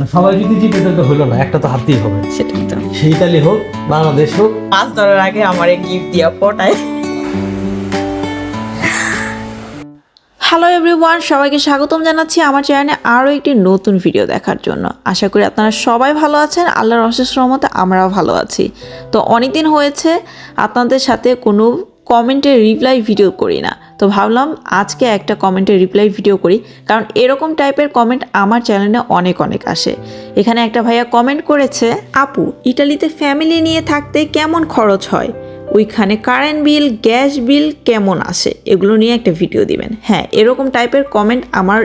সবাই যদি জিতে তো হলো না একটা তো হারতেই হবে। সেটাই তো। ইতালি হোক বাংলাদেশ হোক। মাছ ধরার আগে আমার গিফট দিয়া পটায়। হ্যালো এভরিওয়ান সবাইকে স্বাগতম জানাচ্ছি আমার চ্যানেলে আরও একটি নতুন ভিডিও দেখার জন্য। আশা করি আপনারা সবাই ভালো আছেন আল্লাহর অশেষ রহমতে আমরাও ভালো আছি। তো অনেক দিন হয়েছে আপনাদের সাথে কোনো কমেন্টের রিপ্লাই ভিডিও করি না। তো ভাবলাম আজকে একটা কমেন্টের রিপ্লাই ভিডিও করি, কারণ এরকম টাইপের কমেন্ট আমার চ্যানেলে অনেক অনেক আসে। এখানে একটা ভাইয়া কমেন্ট করেছে, আপু, ইটালিতে ফ্যামিলি নিয়ে থাকতে কেমন খরচ হয়? ওইখানে কারেন্ট বিল, গ্যাস বিল কেমন আসে? এগুলো নিয়ে একটা ভিডিও দিবেন। হ্যাঁ এরকম টাইপের কমেন্ট আমার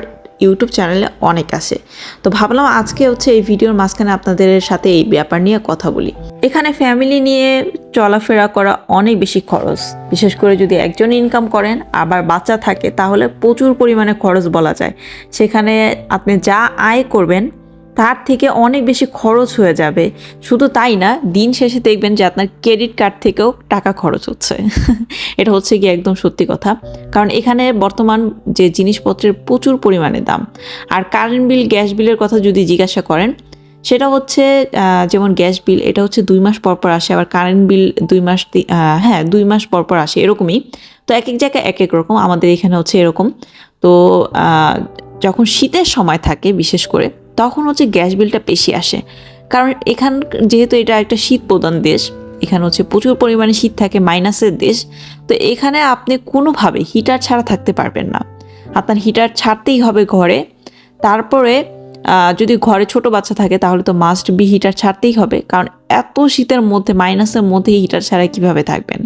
ইউটিউব চ্যানেলে অনেক আসে। তো ভাবলাম আজকে হচ্ছে এই ভিডিওর মাঝখানে আপনাদের সাথে এই ব্যাপার নিয়ে কথা বলি। এখানে ফ্যামিলি নিয়ে চলাফেরা করা অনেক বেশি খরচ। বিশেষ করে যদি একজন ইনকাম করেন, আবার বাচ্চা থাকে, তাহলে প্রচুর পরিমাণে খরচ বলা যায়। সেখানে আপনি যা আয় করবেন, তার থেকে অনেক বেশি খরচ হয়ে যাবে। শুধু তাই না, দিন শেষে দেখবেন যে আপনার ক্রেডিট কার্ড থেকেও টাকা খরচ হচ্ছে। এটা হচ্ছে কি একদম সত্যি কথা। কারণ এখানে বর্তমান যে জিনিসপত্রের প্রচুর পরিমাণে দাম। আর কারেন্ট বিল গ্যাস বিলের কথা যদি জিজ্ঞাসা করেন সেটা হচ্ছে যেমন গ্যাস বিল, এটা হচ্ছে দুই মাস পর পর আসে, আবার কারেন্ট বিল দুই মাস হ্যাঁ দুই মাস পর পর আসে, এরকমই। তো এক এক জায়গায় এক এক রকম, আমাদের এখানে হচ্ছে এরকম। তো যখন শীতের সময় থাকে, বিশেষ করে, তখন হচ্ছে গ্যাস বিলটা বেশি আসে। কারণ এখান, যেহেতু এটা একটা শীত প্রধান দেশ, এখানে হচ্ছে প্রচুর পরিমাণে শীত থাকে, মাইনাসের দেশ, তো এখানে আপনি কোনোভাবে হিটার ছাড়া থাকতে পারবেন না। আপনার হিটার ছাড়তেই হবে ঘরে, তারপরে যদি ঘরে ছোট বাচ্চা থাকে, তাহলে তো মাস্ট বি হিটার ছাড়তেই হবে। কারণ এত শীতের মধ্যে মাইনাসের মধ্যে হিটার ছাড়া কীভাবে থাকবেন?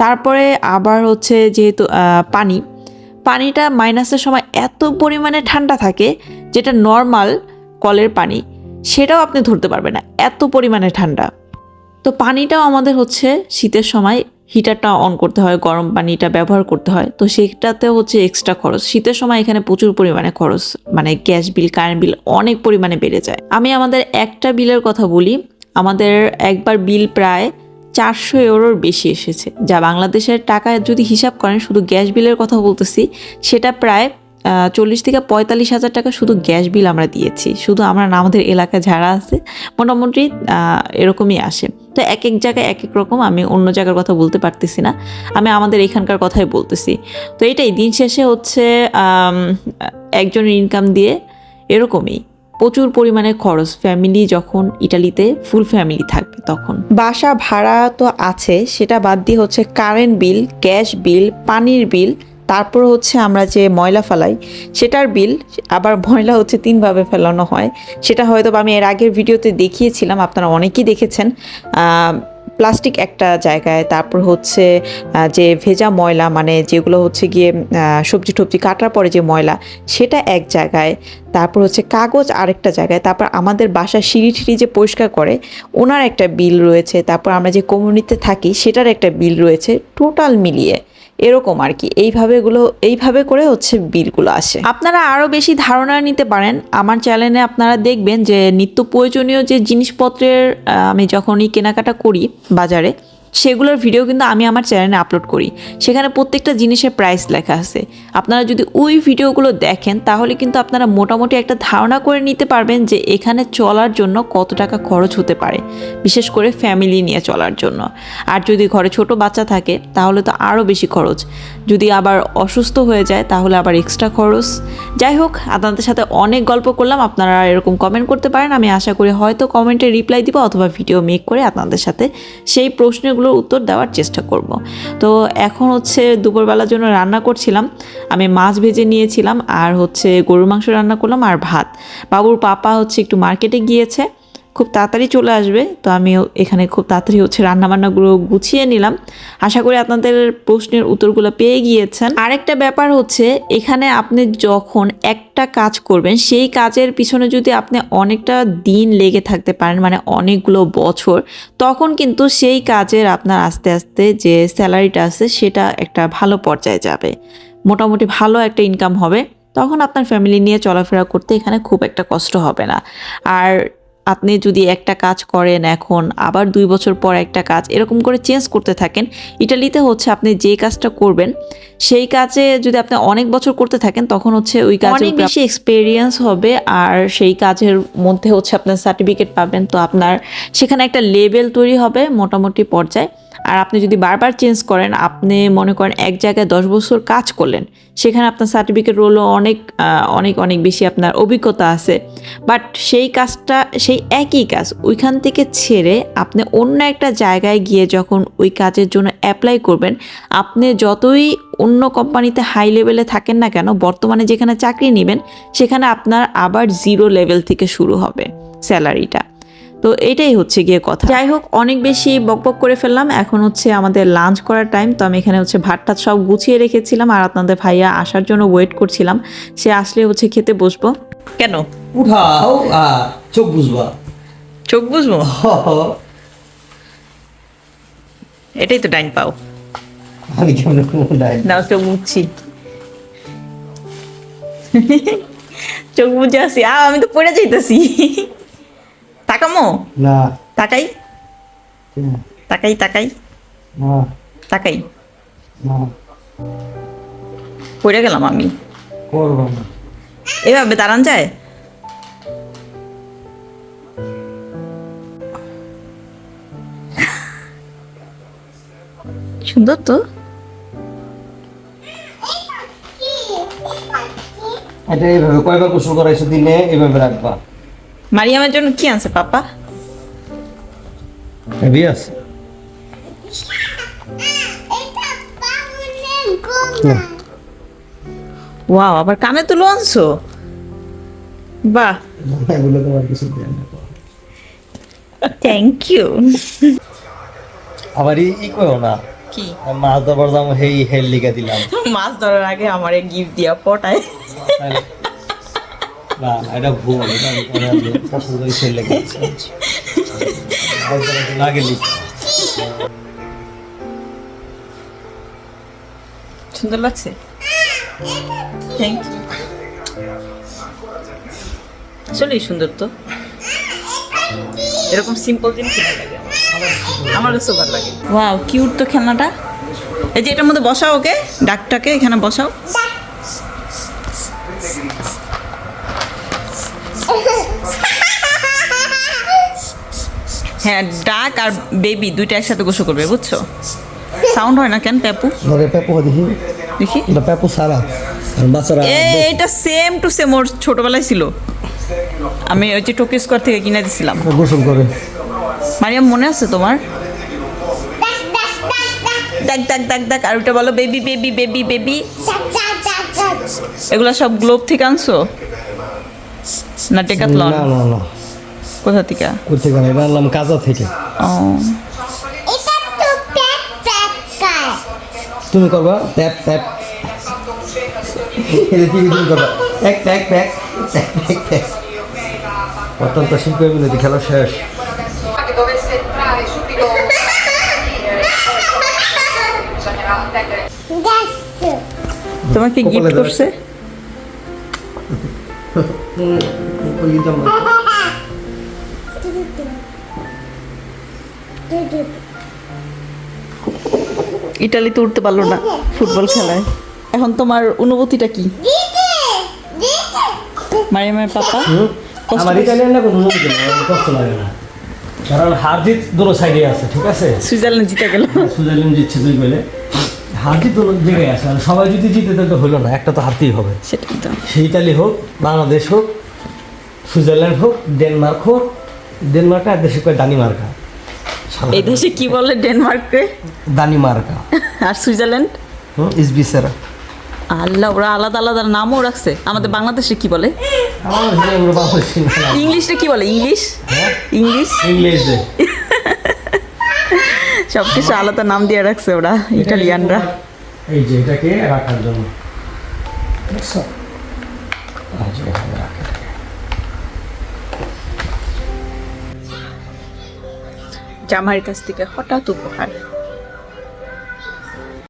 তারপরে আবার হচ্ছে যেহেতু পানি, পানিটা মাইনাসের সময় এত পরিমাণে ঠান্ডা থাকে, যেটা নর্মাল কলের পানি, সেটাও আপনি ধরতে পারবেন না, এত পরিমাণে ঠান্ডা। তো পানিটাও আমাদের হচ্ছে শীতের সময় হিটারটা অন করতে হয়, গরম পানিটা ব্যবহার করতে হয়। তো সেটাতে হচ্ছে এক্সট্রা খরচ। শীতের সময় এখানে প্রচুর পরিমাণে খরচ মানে গ্যাস বিল কারেন্ট বিল অনেক পরিমাণে বেড়ে যায়। আমি আমাদের একটা বিলের কথা বলি, আমাদের একবার বিল প্রায় চারশো ইউরোর বেশি এসেছে। যা বাংলাদেশের টাকায় যদি হিসাব করেন, শুধু গ্যাস বিলের কথা বলতেছি, সেটা প্রায় চল্লিশ থেকে পঁয়তাল্লিশ হাজার টাকা শুধু গ্যাস বিল আমরা দিয়েছি। শুধু আমরা না, আমাদের এলাকা যারা আছে, মোটামুটি এরকমই আসে। তো এক এক জায়গায় এক এক রকম, আমি অন্য জায়গার কথা বলতে পারতেছি না। আমি আমাদের এখানকার কথাই বলতেছি। তো এটাই, দিন শেষে হচ্ছে একজনের ইনকাম দিয়ে এরকমই। প্রচুর পরিমাণে খরচ। ফ্যামিলি যখন ইটালিতে ফুল ফ্যামিলি থাকবে তখন। বাসা ভাড়া তো আছে, সেটা বাদ দিয়ে হচ্ছে কারেন্ট বিল গ্যাস বিল পানির বিল তারপর হচ্ছে আমরা যে ময়লা ফেলাই, সেটার বিল, আবার ময়লা হচ্ছে তিনভাবে ফেলানো হয়। সেটা হয়তো আমি এর আগের ভিডিওতে দেখিয়েছিলাম, আপনারা অনেকেই দেখেছেন। প্লাস্টিক একটা জায়গায়, তারপর হচ্ছে যে ভেজা ময়লা মানে যেগুলো হচ্ছে গিয়ে সবজি টবজি কাটার পরে যে ময়লা, সেটা এক জায়গায়। তারপর হচ্ছে কাগজ আরেকটা জায়গায়। তারপর আমাদের বাসা সিঁড়ি টিড়ি যে পরিষ্কার করে, ওনার একটা বিল রয়েছে। তারপর আমরা যে কমিউনিটিতে থাকি, সেটার একটা বিল রয়েছে, টোটাল মিলিয়ে। এরকম আর কি। এইভাবে গুলো, এইভাবে করে হচ্ছে বিলগুলো আসে। আপনারা আরও বেশি ধারণা নিতে পারেন। আমার চ্যানেলে আপনারা দেখবেন যে নিত্য প্রয়োজনীয় যে জিনিসপত্রের আমি যখনই কেনাকাটা করি বাজারে সেগুলোর ভিডিও কিন্তু আমি আমার চ্যানেলে আপলোড করি। সেখানে প্রত্যেকটা জিনিসের প্রাইস লেখা আছে। আপনারা যদি ওই ভিডিওগুলো দেখেন, তাহলে কিন্তু আপনারা মোটামুটি একটা ধারণা করে নিতে পারবেন যে এখানে চলার জন্য কত টাকা খরচ হতে পারে। বিশেষ করে ফ্যামিলি নিয়ে চলার জন্য। আর যদি ঘরে ছোট বাচ্চা থাকে, তাহলে তো আরও বেশি খরচ। যদি আবার অসুস্থ হয়ে যায়, তাহলে আবার এক্সট্রা খরচ। যাই হোক, আপনাদের সাথে অনেক গল্প করলাম। আপনারা এরকম কমেন্ট করতে পারেন। আমি আশা করি হয়তো কমেন্টে রিপ্লাই দিব অথবা ভিডিও মেক করে আপনাদের সাথে সেই প্রশ্নগুলোর উত্তর দেওয়ার চেষ্টা করব। তো এখন হচ্ছে দুপুরবেলার জন্য রান্না করছিলাম। আমি মাছ ভেজে নিয়েছিলাম আর হচ্ছে গরুর মাংস রান্না করলাম আর ভাত। বাবুর পাপা হচ্ছে একটু মার্কেটে গিয়েছে। খুব তাড়াতাড়ি চলে আসবে, তো আমি এখানে খুব তাড়াতাড়ি হচ্ছে রান্নাবান্নাগুলো গুছিয়ে নিলাম। আশা করি আপনাদের প্রশ্নের উত্তরগুলো পেয়ে গিয়েছেন। আরেকটা ব্যাপার হচ্ছে, এখানে আপনি যখন একটা কাজ করবেন, সেই কাজের পিছনে যদি আপনি অনেকটা দিন লেগে থাকতে পারেন মানে অনেকগুলো বছর, তখন কিন্তু সেই কাজের আপনার আস্তে আস্তে যে স্যালারিটা আছে, সেটা একটা ভালো পর্যায়ে যাবে। মোটামুটি ভালো একটা ইনকাম হবে। তখন আপনার ফ্যামিলি নিয়ে চলাফেরা করতে এখানে খুব একটা কষ্ট হবে না। আর আপনি যদি একটা কাজ করেন এখন আবার দুই বছর পর একটা কাজ এরকম করে চেঞ্জ করতে থাকেন। ইটালিতে হচ্ছে আপনি যে কাজটা করবেন সেই কাজে যদি আপনি অনেক বছর করতে থাকেন তখন হচ্ছে ওই কাজে অনেক বেশি এক্সপেরিয়েন্স হবে আর সেই কাজের মধ্যে হচ্ছে আপনার সার্টিফিকেট পাবেন। তো আপনার সেখানে একটা লেভেল তৈরি হবে মোটামুটি পর্যায়ে। আর আপনি যদি বারবার চেঞ্জ করেন, আপনি মনে করেন এক জায়গায় দশ বছর কাজ করলেন, সেখানে আপনার সার্টিফিকেট রোলও অনেক অনেক অনেক বেশি আপনার অভিজ্ঞতা আছে। বাট সেই কাজটা, সেই একই কাজ ওইখান থেকে ছেড়ে আপনি অন্য একটা জায়গায় গিয়ে যখন ওই কাজের জন্য অ্যাপ্লাই করবেন, আপনি যতই অন্য কোম্পানিতে হাই লেভেলে থাকেন না কেন, বর্তমানে যেখানে চাকরি নেবেন, সেখানে আপনার আবার জিরো লেভেল থেকে শুরু হবে স্যালারিটা। তো এটাই হচ্ছে গিয়ে কথা। যাই হোক অনেক বেশি বকবক করে ফেললাম। এখন হচ্ছে আমাদের লাঞ্চ করার টাইম তো আমি এখানে হচ্ছে ভাতটা সব গুছিয়ে রেখেছিলাম আর আপনাদের ভাইয়া আসার জন্য ওয়েট করছিলাম। সে আসলে হচ্ছে খেতে বসবো। কেন? উঠাও চোখ বুঝবা চোখ বুঝব এটাই তো ডাইন পাও। আমি কেমন কোনো না চোখ মুছছি চোখ বুঝে আসি আমি তো পড়ে যাইতেছি। তাকামো? না। তাকাই। তাকাই তাকাই। না। তাকাই। না। পড়ে গেলাম আমি। করব না। এভাবে দাঁড়ান যায়। সুন্দর তো। এটা এইভাবে কয়বার গোসল করাইছো দিনে এইভাবে রাখবা? মারিয়ামের জন্য কি আনছে পাপা? হেভি আছে ওয়াও আবার কানে তুলো আনছো? বাহ। এগুলো তোমার কিছু দেয় না। থ্যাংক ইউ আবার ই- করো না। কি? মাছ ধরবার দাম হেই হেল লিখে দিলাম। মাছ ধরার আগে আমারে গিফট দিয়া পটায়। না এটা ভুল সুন্দর লাগছে? আসলেই সুন্দর তো। এরকম সিম্পল জিনিস ভালো লাগে ভালো লাগে। ওয়াও কিউট তো খেলনাটা। এই যে এটার মধ্যে বসাও ওকে ডাকটাকে এখানে বসাও। হ্যাঁ ডাক আর বেবি দুইটা একসাথে গোসল করবে বুঝছ? সাউন্ড হয় না কেন প্যাপু? ধরে পেপো দেখি। দেখি। এটা পেপো সারা। আর বাচ্চারা এটা সেম টু সেম ওর ছোটবেলায় ছিল। আমি ওই যে টোকিও স্কোয়ার থেকে কিনে দিছিলাম। গোসল করে। মারিয়াম মনে আছে তোমার? দেখ দেখ দেখ দেখ আর ওটা বলো বেবি বেবি বেবি বেবি এগুলো সব গ্লোব থেকে আনছো? না টেকাতলন না না না। কোথা থেকে? করতে পারে এটা আনলাম কাজা থেকে। ও। তুমি করবা ট্যাপ ট্যাপ এটা কি তুমি করবা? এক ট্যাক ট্যাক ট্যাক ট্যাক অত্যন্ত শিল্পী অভিনেত্রী খেলা শেষ। Che dovesse entrare ইটালিতে উঠতে পারল না ফুটবল খেলায়। এখন তোমার অনুভূতিটা কি? মারিয়ামের পাপা? আমার ইটালিয়ান না কোনো অনুভূতি কষ্ট লাগে না। কারণ হার জিত দুটো সাইডে আছে ঠিক আছে? সুইজারল্যান্ড জিতে গেল। সুইজারল্যান্ড জিতছে দুই বেলে হার জিত দুটো জায়গায় আছে আর সবাই যদি জিতে তাহলে তো হলো না একটা তো হারতেই হবে। সেটাই তো। ইতালি হোক বাংলাদেশ হোক সুইজারল্যান্ড হোক ডেনমার্ক হোক ডেনমার্ক আর দেশে কয় দানিমার্কা এই দেশে কি বলে ডেনমার্কে। দানিমার্কা আর সুইজারল্যান্ড? ইসবিসেরা আল্লাহ ওরা আলাদা আলাদা নামও রাখছে। আমাদের বাংলাদেশে কি বলে? আমার এখানে আমরা বাংলাদেশি না। ইংলিশে কি বলে? ইংলিশ? হ্যাঁ? ইংলিশ? সব কিছু আলাদা নাম দিয়ে রাখছে ওরা ইটালিয়ানরা। এই যে এটাকে রাখার জন্য। দেখছ? জামাইয়ের কাছ থেকে হঠাৎ উপহার।